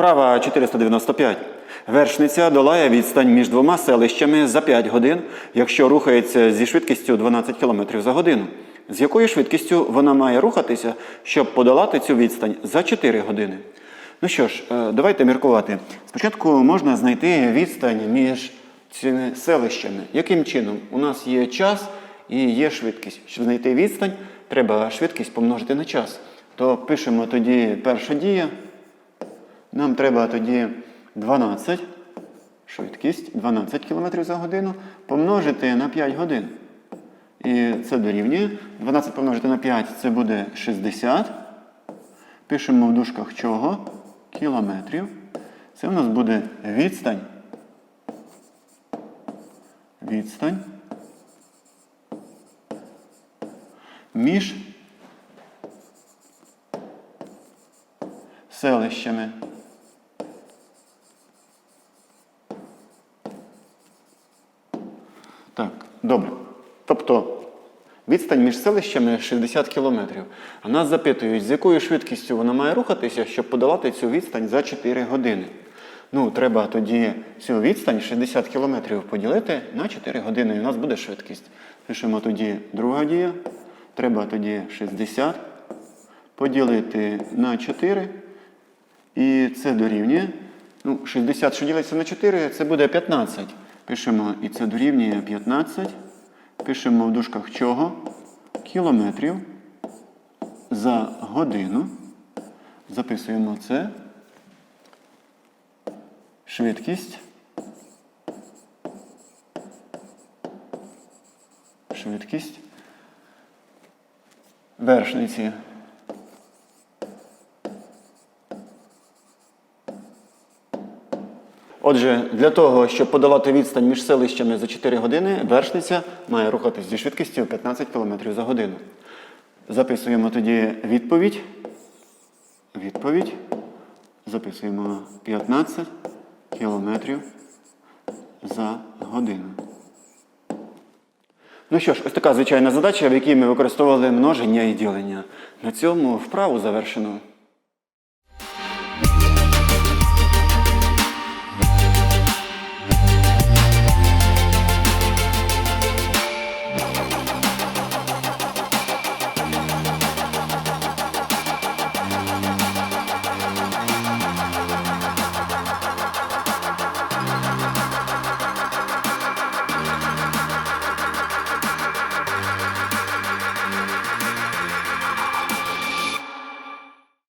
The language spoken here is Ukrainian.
Вправа 495. Вершниця долає відстань між двома селищами за 5 годин, якщо рухається зі швидкістю 12 км за годину. З якою швидкістю вона має рухатися, щоб подолати цю відстань за 4 години? Ну що ж, е, давайте міркувати. Спочатку можна знайти відстань між цими селищами. Яким чином? У нас є час і є швидкість. Щоб знайти відстань, треба швидкість помножити на час. То пишемо тоді перша дія. Нам треба тоді 12, швидкість 12 км за годину помножити на 5 годин. І це дорівнює. 12 помножити на 5 це буде 60. Пишемо в дужках чого? Кілометрів. Це у нас буде відстань. Відстань. Між селищами. Добре. Тобто відстань між селищами 60 кілометрів. А нас запитують, з якою швидкістю вона має рухатися, щоб подолати цю відстань за 4 години. Ну, треба тоді цю відстань 60 кілометрів поділити на 4 години, і у нас буде швидкість. Пишемо тоді друга дія. Треба тоді 60 поділити на 4. І це дорівнює. Ну, 60, що ділиться на 4, це буде 15. Пишемо, і це дорівнює 15. Пишемо в дужках чого? Кілометрів за годину. Записуємо це. Швидкість. Швидкість. Вершниці. Отже, для того, щоб подолати відстань між селищами за 4 години, вершниця має рухатись зі швидкістю 15 км за годину. Записуємо тоді відповідь. Відповідь. Записуємо 15 км за годину. Ну що ж, ось така звичайна задача, в якій ми використовували множення і ділення. На цьому вправу завершено.